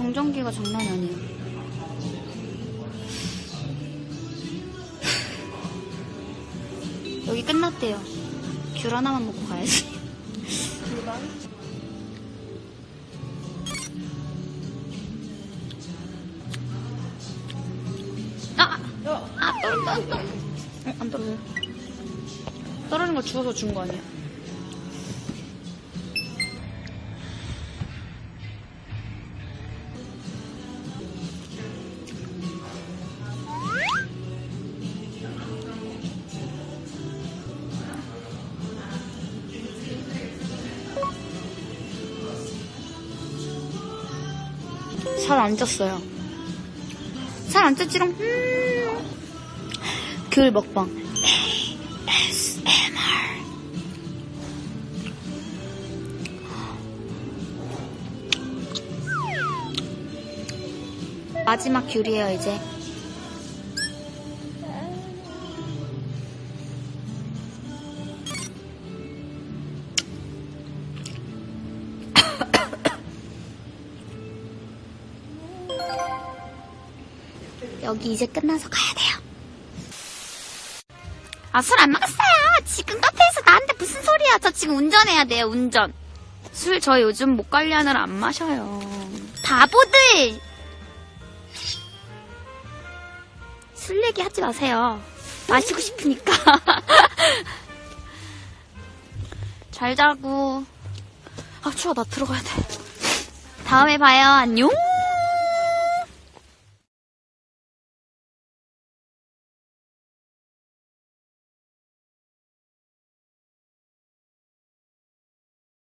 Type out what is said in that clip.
정전기가 장난이 아니에요. 여기 끝났대요. 귤 하나만 먹고 가야지. 아! 아, 떨어졌다. 어, 안 떨어져. 떨어진 걸 주워서 준 거 아니야? 살 안 쪘어요. 살 안 쪘지롱. 음. 귤 먹방. ASMR. 마지막 귤이에요, 이제. 여기 이제 끝나서 가야 돼요. 아, 술 안 먹었어요. 지금 카페에서 나한테 무슨 소리야. 저 지금 운전해야 돼요, 운전. 술 저 요즘 목 관리하느라 안 마셔요. 바보들! 술 얘기 하지 마세요. 마시고 싶으니까. 잘 자고. 아, 추워. 나 들어가야 돼. 다음에 봐요. 안녕!